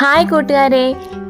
Hi കൂട്ടുകാരെ.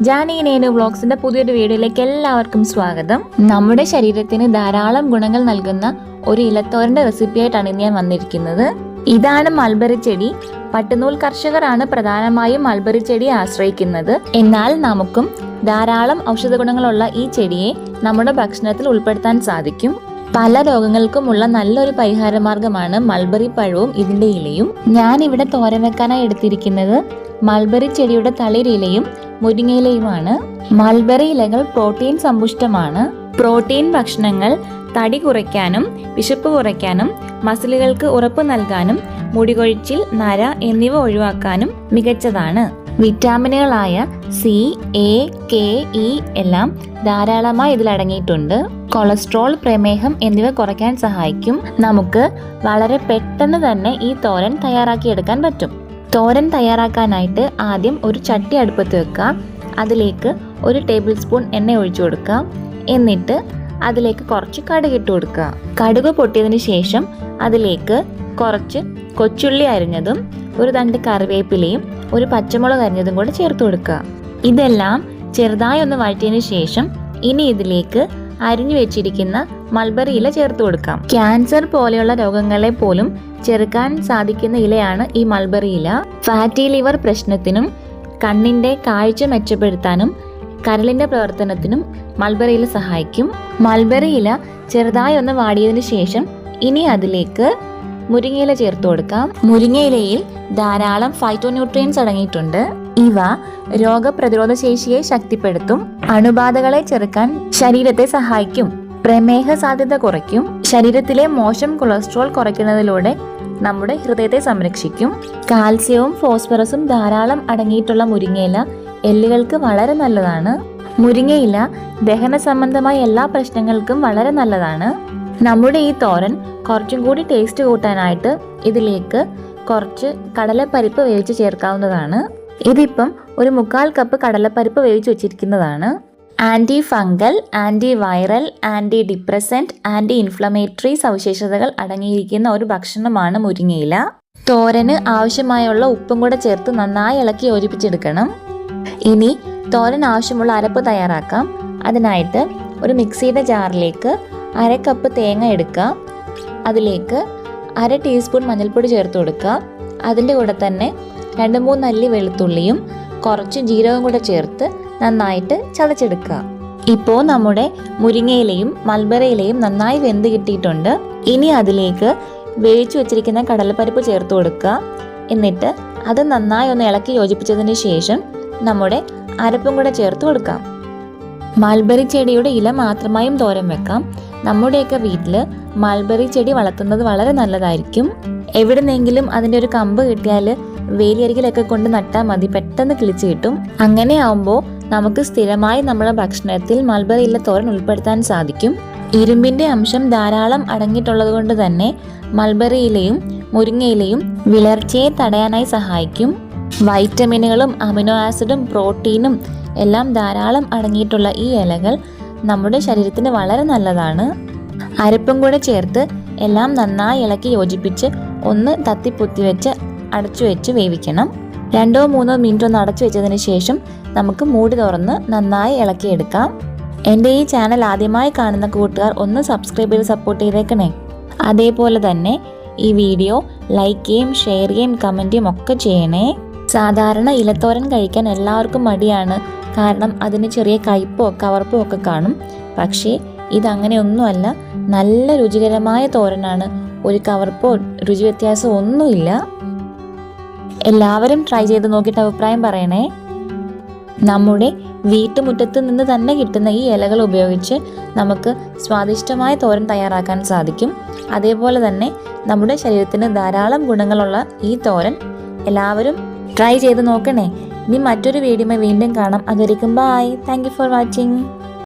ജാനി നേനു വ്ളോഗ്സിന്റെ പുതിയൊരു വീഡിയോയിലേക്ക് എല്ലാവർക്കും സ്വാഗതം. നമ്മുടെ ശരീരത്തിന് ധാരാളം ഗുണങ്ങൾ നൽകുന്ന ഒരു ഇലത്തോരന്റെ റെസിപ്പി ആയിട്ടാണ് ഞാൻ വന്നിരിക്കുന്നത്. ഇതാണ് മൾബറി ചെടി. പട്ടുനൂൽ കർഷകരാണ് പ്രധാനമായും മൾബറി ചെടിയെ ആശ്രയിക്കുന്നത്. എന്നാൽ നമുക്കും ധാരാളം ഔഷധ ഗുണങ്ങളുള്ള ഈ ചെടിയെ നമ്മുടെ ഭക്ഷണത്തിൽ ഉൾപ്പെടുത്താൻ സാധിക്കും. പല രോഗങ്ങൾക്കുമുള്ള നല്ലൊരു പരിഹാര മാർഗമാണ് മൾബറി പഴവും ഇതിന്റെ ഇലയും. ഞാൻ ഇവിടെ തോരൻ വെക്കാനായി എടുത്തിരിക്കുന്നത് മൾബറി ചെടിയുടെ തളിരിലയും മുരിങ്ങയിലയുമാണ്. മൾബറി ഇലകൾ പ്രോട്ടീൻ സമ്പുഷ്ടമാണ്. പ്രോട്ടീൻ ഭക്ഷണങ്ങൾ തടി കുറയ്ക്കാനും വിശപ്പ് കുറയ്ക്കാനും മസിലുകൾക്ക് ഉറപ്പ് നൽകാനും മുടികൊഴിച്ചിൽ നര എന്നിവ ഒഴിവാക്കാനും മികച്ചതാണ്. വിറ്റാമിനുകളായ സി എ കെ ഇ എല്ലാം ധാരാളമായി ഇതിൽ അടങ്ങിയിട്ടുണ്ട്. കൊളസ്ട്രോൾ പ്രമേഹം എന്നിവ കുറയ്ക്കാൻ സഹായിക്കും. നമുക്ക് വളരെ പെട്ടെന്ന് തന്നെ ഈ തോരൻ തയ്യാറാക്കിയെടുക്കാൻ പറ്റും. തോരൻ തയ്യാറാക്കാനായിട്ട് ആദ്യം ഒരു ചട്ടി അടുപ്പത്ത് വെക്കുക. അതിലേക്ക് ഒരു ടേബിൾ സ്പൂൺ എണ്ണ ഒഴിച്ചു കൊടുക്കുക. എന്നിട്ട് അതിലേക്ക് കുറച്ച് കടുക് ഇട്ട് കൊടുക്കുക. കടുക് പൊട്ടിയതിന് ശേഷം അതിലേക്ക് കുറച്ച് കൊച്ചുള്ളി അരിഞ്ഞതും ഒരു തണ്ട് കറിവേപ്പിലയും ഒരു പച്ചമുളക് അരിഞ്ഞതും കൂടെ ചേർത്ത് കൊടുക്കുക. ഇതെല്ലാം ചെറുതായി ഒന്ന് വഴറ്റിയതിന് ശേഷം ഇനി ഇതിലേക്ക് അരിഞ്ഞു വെച്ചിരിക്കുന്ന മൾബറി ഇല ചേർത്ത് കൊടുക്കാം. ക്യാൻസർ പോലെയുള്ള രോഗങ്ങളെ പോലും ചെറുക്കാൻ സാധിക്കുന്ന ഇലയാണ് ഈ മൾബറി ഇല. ഫാറ്റി ലിവർ പ്രശ്നത്തിനും കണ്ണിന്റെ കാഴ്ച മെച്ചപ്പെടുത്താനും കരളിന്റെ പ്രവർത്തനത്തിനും മൾബറി ഇല സഹായിക്കും. മൾബറി ഇല ചെറുതായി ഒന്ന് വാടിയതിനു ശേഷം ഇനി അതിലേക്ക് മുരിങ്ങയില ചേർത്ത് കൊടുക്കാം. മുരിങ്ങയിലയിൽ ധാരാളം ഫൈറ്റോന്യൂട്രിയൻസ് അടങ്ങിയിട്ടുണ്ട്. ഇവ രോഗപ്രതിരോധ ശേഷിയെ ശക്തിപ്പെടുത്തും അണുബാധകളെ ചെറുക്കാൻ ശരീരത്തെ സഹായിക്കും പ്രമേഹ സാധ്യത കുറയ്ക്കും ശരീരത്തിലെ മോശം കൊളസ്ട്രോൾ കുറയ്ക്കുന്നതിലൂടെ നമ്മുടെ ഹൃദയത്തെ സംരക്ഷിക്കും. കാൽസ്യവും ഫോസ്ഫറസും ധാരാളം അടങ്ങിയിട്ടുള്ള മുരിങ്ങയില എല്ലുകൾക്ക് വളരെ നല്ലതാണ്. മുരിങ്ങയില ദഹന സംബന്ധമായ എല്ലാ പ്രശ്നങ്ങൾക്കും വളരെ നല്ലതാണ്. നമ്മുടെ ഈ തോരൻ കുറച്ചും കൂടി ടേസ്റ്റ് കൂട്ടാനായിട്ട് ഇതിലേക്ക് കുറച്ച് കടലപ്പരിപ്പ് വേവിച്ച് ചേർക്കാവുന്നതാണ്. ഇതിപ്പം ഒരു മുക്കാൽ കപ്പ് കടലപ്പരിപ്പ് വേവിച്ച് വെച്ചിരിക്കുന്നതാണ്. Antifungal antiviral antidepressant anti-inflammatory സവിശേഷതകൾ അടങ്ങിയിരിക്കുന്ന ഒരു ഭക്ഷണമാണ് മുരിങ്ങയില. തോരന് ആവശ്യമായുള്ള ഉപ്പും കൂടെ ചേർത്ത് നന്നായി ഇളക്കി യോജിപ്പിച്ചെടുക്കണം. ഇനി തോരൻ ആവശ്യമുള്ള അരപ്പ് തയ്യാറാക്കാം. അതിനായിട്ട് ഒരു മിക്സിയുടെ ജാറിലേക്ക് അര കപ്പ് തേങ്ങ എടുക്കുക. അതിലേക്ക് അര ടീസ്പൂൺ മഞ്ഞൾപ്പൊടി ചേർത്ത് കൊടുക്കുക. അതിന്റെ കൂടെ തന്നെ രണ്ട് മൂന്ന് അല്ലി വെളുത്തുള്ളിയും കുറച്ച് ജീരകം കൂടെ ചേർത്ത് നന്നായിട്ട് ചതച്ചെടുക്കുക. ഇപ്പോൾ നമ്മുടെ മുരിങ്ങയിലയും മൽബരയിലയും നന്നായി വെന്ത് കിട്ടിയിട്ടുണ്ട്. ഇനി അതിലേക്ക് വേവിച്ചു വെച്ചിരിക്കുന്ന കടലപ്പരിപ്പ് ചേർത്ത് കൊടുക്കുക. എന്നിട്ട് അത് നന്നായി ഒന്ന് ഇളക്കി യോജിപ്പിച്ചതിന് ശേഷം നമ്മുടെ അരപ്പും കൂടെ ചേർത്ത് കൊടുക്കാം. മൽബറി ചെടിയുടെ ഇല മാത്രമായും തോരൻ വെക്കാം. നമ്മുടെയൊക്കെ വീട്ടിൽ മൾബറി ചെടി വളർത്തുന്നത് വളരെ നല്ലതായിരിക്കും. എവിടെ എവിടുന്നെങ്കിലും അതിന്റെ ഒരു കമ്പ് കിട്ടിയാൽ വേലിയരികിലൊക്കെ കൊണ്ട് നട്ടാൽ മതി പെട്ടെന്ന് കിളിച്ച് കിട്ടും. അങ്ങനെ ആവുമ്പോൾ നമുക്ക് സ്ഥിരമായി നമ്മുടെ ഭക്ഷണത്തിൽ മൾബറി ഇല തോരൻ ഉൾപ്പെടുത്താൻ സാധിക്കും. ഇരുമ്പിന്റെ അംശം ധാരാളം അടങ്ങിയിട്ടുള്ളത് കൊണ്ട് തന്നെ മൾബറിയിലെയും മുരിങ്ങയിലയും വിളർച്ചയെ തടയാനായി സഹായിക്കും. വൈറ്റമിനുകളും അമിനോ ആസിഡും പ്രോട്ടീനും എല്ലാം ധാരാളം അടങ്ങിയിട്ടുള്ള ഈ ഇലകൾ നമ്മുടെ ശരീരത്തിന് വളരെ നല്ലതാണ്. അരപ്പും കൂടെ ചേർത്ത് എല്ലാം നന്നായി ഇളക്കി യോജിപ്പിച്ച് ഒന്ന് തത്തിപ്പൊത്തി വെച്ച് അടച്ചു വെച്ച് വേവിക്കണം. രണ്ടോ മൂന്നോ മിനിറ്റ് ഒന്ന് അടച്ചു വെച്ചതിന് ശേഷം നമുക്ക് മൂടി തുറന്ന് നന്നായി ഇളക്കിയെടുക്കാം. എന്റെ ഈ ചാനൽ ആദ്യമായി കാണുന്ന കൂട്ടുകാർ ഒന്ന് സബ്സ്ക്രൈബ് ചെയ്ത് സപ്പോർട്ട് ചെയ്തേക്കണേ. അതേപോലെ തന്നെ ഈ വീഡിയോ ലൈക്ക് ചെയ്യും ഷെയർ ചെയ്യും കമന്റ് ഒക്കെ ചെയ്യണേ. സാധാരണ ഇലത്തോരൻ കഴിക്കാൻ എല്ലാവർക്കും മടിയാണ്. കാരണം അതിന് ചെറിയ കയ്പോ കവർപ്പോ ഒക്കെ കാണും. പക്ഷേ ഇതങ്ങനെയൊന്നുമല്ല. നല്ല രുചികരമായ തോരനാണ്. ഒരു കവർപ്പോ രുചി വ്യത്യാസം ഒന്നുമില്ല. എല്ലാവരും ട്രൈ ചെയ്ത് നോക്കിയിട്ട് അഭിപ്രായം പറയണേ. നമ്മുടെ വീട്ടുമുറ്റത്ത് നിന്ന് തന്നെ കിട്ടുന്ന ഈ ഇലകൾ ഉപയോഗിച്ച് നമുക്ക് സ്വാദിഷ്ടമായ തോരൻ തയ്യാറാക്കാൻ സാധിക്കും. അതേപോലെ തന്നെ നമ്മുടെ ശരീരത്തിന് ധാരാളം ഗുണങ്ങളുള്ള ഈ തോരൻ എല്ലാവരും ട്രൈ ചെയ്ത് നോക്കണേ. ഇനി മറ്റൊരു വീഡിയോ വീണ്ടും കാണാം. അതുവരെയും ബായ് താങ്ക് ഫോർ വാച്ചിങ്